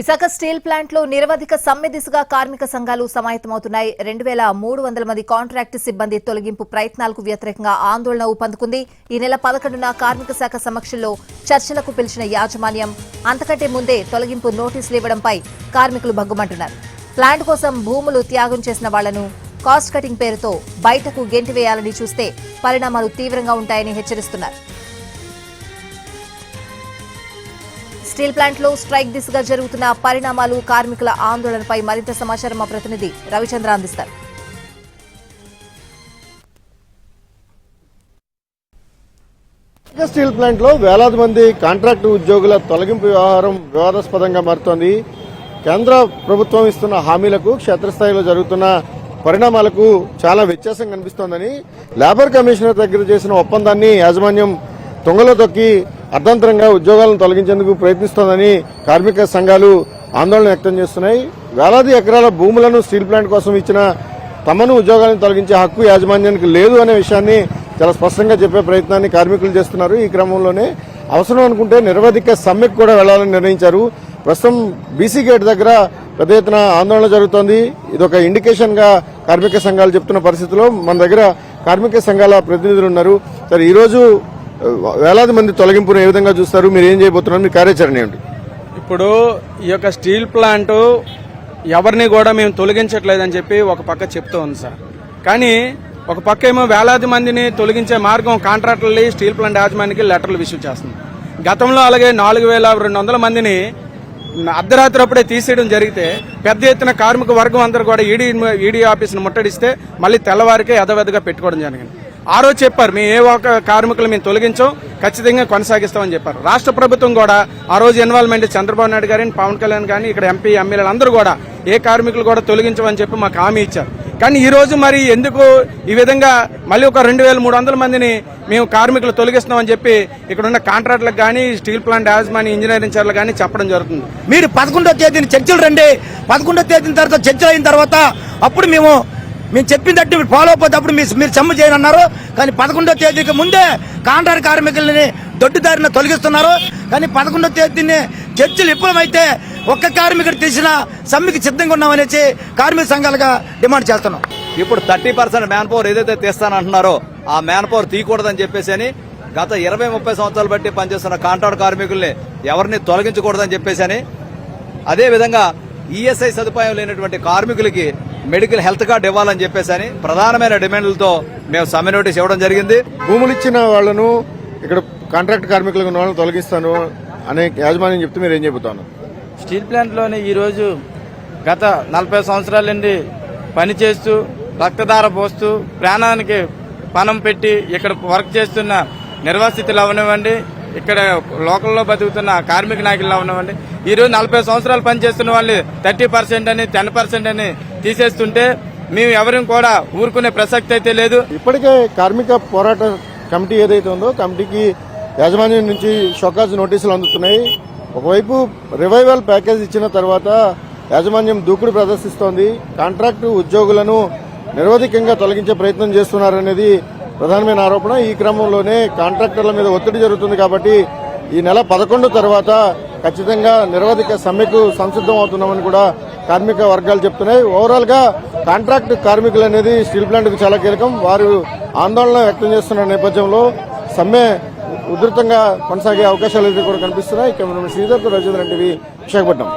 Visakha steel ప్లాంట్లో నిరవధిక సమ్మె దిశగా కార్మిక సంఘాలు సమాయత్తమవుతున్నాయి. రెండు వేల మూడు వందల మంది కాంట్రాక్టు సిబ్బంది తొలగింపు ప్రయత్నాలకు వ్యతిరేకంగా ఆందోళన ఊపందుకుంది. ఈ నెల పదకొండున కార్మిక శాఖ సమక్షంలో చర్చలకు పిలిచిన యాజమాన్యం అంతకంటే ముందే తొలగింపు నోటీసులు ఇవ్వడంపై కార్మికులు భగ్గుమంటున్నారు. ప్లాంట్ కోసం భూములు త్యాగం చేసిన వాళ్ళను కాస్ట్ కటింగ్ పేరుతో బయటకు గెంటివేయాలని చూస్తే పరిణామాలు తీవ్రంగా ఉంటాయని హెచ్చరిస్తున్నారు. స్టీల్ ప్లాంట్లో స్ట్రైక్ దిశగా జరుగుతున్న పరిణామాలు కార్మికుల ఆందోళనపై మరింత సమాచారం మా ప్రతినిధి రవిచంద్ర అందిస్తారు. స్టీల్ ప్లాంట్లో వేలాది మంది కాంట్రాక్టు ఉద్యోగుల తొలగింపు వ్యవహారం వివాదాస్పదంగా మారుతోంది. కేంద్ర ప్రభుత్వం ఇస్తున్న హామీలకు క్షేత్రస్థాయిలో జరుగుతున్న పరిణామాలకు చాలా వ్యత్యాసం కనిపిస్తోందని లేబర్ కమిషనర్ దగ్గర చేసిన ఒప్పందాన్ని యాజమాన్యం తొంగలో తొక్కి అర్ధంతరంగా ఉద్యోగాలను తొలగించేందుకు ప్రయత్నిస్తోందని కార్మిక సంఘాలు ఆందోళన వ్యక్తం చేస్తున్నాయి. వేలాది ఎకరాల భూములను స్టీల్ ప్లాంట్ కోసం ఇచ్చిన తమను ఉద్యోగాలను తొలగించే హక్కు యాజమాన్యానికి లేదు అనే విషయాన్ని చాలా స్పష్టంగా చెప్పే ప్రయత్నాన్ని కార్మికులు చేస్తున్నారు. ఈ క్రమంలోనే అవసరం అనుకుంటే నిరవధిక సమ్మెకు కూడా వెళ్ళాలని నిర్ణయించారు. ప్రస్తుతం బీసీ గేట్ దగ్గర పెద్ద ఎత్తున ఆందోళన జరుగుతోంది. ఇది ఒక ఇండికేషన్గా కార్మిక సంఘాలు చెప్తున్న పరిస్థితిలో మన దగ్గర కార్మిక సంఘాల ప్రతినిధులు ఉన్నారు. సరే ఈరోజు వేలాది మంది తొలగింపును ఏ విధంగా చూస్తారు? మీరు ఏం చేయబోతున్నారు? మీ కార్యాచరణ ఏమిటి? ఇప్పుడు ఈ యొక్క స్టీల్ ప్లాంట్ ఎవరిని కూడా మేము తొలగించట్లేదని చెప్పి ఒక పక్క చెప్తూ ఉంది సార్. కానీ ఒక పక్క ఏమో వేలాది మందిని తొలగించే మార్గం కాంట్రాక్టర్లు స్టీల్ ప్లాంట్ యాజమాన్యానికి లెటర్లు ఇష్యూ చేస్తుంది. గతంలో అలాగే నాలుగు వేల రెండు వందల మందిని అర్ధరాత్రి అప్పుడే తీసేయడం జరిగితే పెద్ద ఎత్తున కార్మిక వర్గం అందరూ కూడా ఈడీ ఈడీ ఆఫీస్ను ముట్టడిస్తే మళ్ళీ తెల్లవారికే ఎదవెదగా పెట్టుకోవడం జరిగింది. ఆ రోజు చెప్పారు మేము ఏ ఒక్క కార్మికులు మేము తొలగించాం ఖచ్చితంగా కొనసాగిస్తామని చెప్పారు. రాష్ట్ర ప్రభుత్వం కూడా ఆ రోజు ఇన్వాల్వ్మెంట్ చంద్రబాబు నాయుడు గారిని పవన్ కళ్యాణ్ కానీ ఇక్కడ ఎంపీ ఎమ్మెల్యేలు అందరూ కూడా ఏ కార్మికులు కూడా తొలగించమని చెప్పి మాకు హామీ ఇచ్చారు. కానీ ఈ రోజు మరి ఎందుకు ఈ విధంగా మళ్ళీ ఒక రెండు వేల మూడు వందల మందిని మేము కార్మికులు తొలగిస్తున్నామని చెప్పి ఇక్కడ ఉన్న కాంట్రాక్టులకు కానీ స్టీల్ ప్లాంట్ యాజమాని ఇంజనీరింగ్ చర్యలు కానీ చెప్పడం జరుగుతుంది. మీరు పదకొండో తేదీని చర్చలు రండి. పదకొండో తేదీన తర్వాత చర్చలు అయిన తర్వాత అప్పుడు మేము మేము చెప్పిందట్టు మీరు ఫాలో అయిపోతే అప్పుడు మీరు మీరు సమ్మె చేయనన్నారు. కానీ పదకొండో తేదీకి ముందే కాంట్రాక్ట్ కార్మికులని దొడ్డుదారిన తొలగిస్తున్నారు. కానీ పదకొండో తేదీని చర్చలు విఫలమైతే ఒక్క కార్మికుడు తీసిన సమ్మెకి సిద్ధంగా ఉన్నామనేసి కార్మిక సంఘాలుగా డిమాండ్ చేస్తున్నాం. ఇప్పుడు థర్టీ పర్సెంట్ మ్యాన్ పవర్ ఏదైతే తీస్తానంటున్నారో ఆ మ్యాన్ పవర్ తీయకూడదని చెప్పేసి అని గత ఇరవై ముప్పై సంవత్సరాలు బట్టి పనిచేస్తున్న కాంట్రాక్ట్ కార్మికుల్ని ఎవరిని తొలగించకూడదని చెప్పేసి అని అదేవిధంగా ఈఎస్ఐ సదుపాయం లేనటువంటి కార్మికులకి మెడికల్ హెల్త్ కార్డు ఇవ్వాలని చెప్పేసి అని ప్రధానమైన డిమాండ్లతో మేము సమ్మె నోటీస్ ఇవ్వడం జరిగింది. భూములు ఇచ్చిన వాళ్ళను ఇక్కడ కాంట్రాక్ట్ కార్మికులకు ఉన్న వాళ్ళని తొలగిస్తాను అనే యాజమాన్యం చెప్తే మీరు ఏం చెబుతాను? స్టీల్ ప్లాంట్లోని ఈరోజు గత నలభై సంవత్సరాల నుండి పనిచేస్తూ రక్తధార పోస్తూ ప్రాణానికి పణం పెట్టి ఇక్కడ వర్క్ చేస్తున్న నిర్వాసితులు అవనివ్వండి ఇక్కడ లోకల్లో బతుకుతున్న కార్మిక నాయకులు అవనివ్వండి ఈరోజు నలభై సంవత్సరాలు పనిచేస్తున్న వాళ్ళు థర్టీ పర్సెంట్ అని టెన్ పర్సెంట్ అని తీసేస్తుంటే మేము ఎవరిని కూడా ఊరుకునే ప్రసక్తి అయితే లేదు. ఇప్పటికే కార్మిక పోరాట కమిటీ ఏదైతే ఉందో కమిటీకి యాజమాన్యం నుంచి షోకాజ్ నోటీసులు అందుతున్నాయి. ఒకవైపు రివైవల్ ప్యాకేజ్ ఇచ్చిన తర్వాత యాజమాన్యం దూకుడు ప్రదర్శిస్తోంది. కాంట్రాక్టు ఉద్యోగులను నిరవధికంగా తొలగించే ప్రయత్నం చేస్తున్నారనేది ప్రధానమైన ఆరోపణ. ఈ క్రమంలోనే కాంట్రాక్టర్ల మీద ఒత్తిడి జరుగుతుంది కాబట్టి ఈ నెల పదకొండు తర్వాత ఖచ్చితంగా నిరవధిక సమ్మెకు సంసిద్ధం అవుతున్నామని కూడా కార్మిక వర్గాలు చెప్తున్నాయి. ఓవరాల్గా కాంట్రాక్ట్ కార్మికులు అనేది స్టీల్ ప్లాంట్కు చాలా కీలకం. వారు ఆందోళన వ్యక్తం చేస్తున్న నేపథ్యంలో సమ్మె ఉధృతంగా కొనసాగే అవకాశాలు అయితే కూడా కనిపిస్తున్నాయి. Camera Sridhar Rajendra TV Visakhapatnam.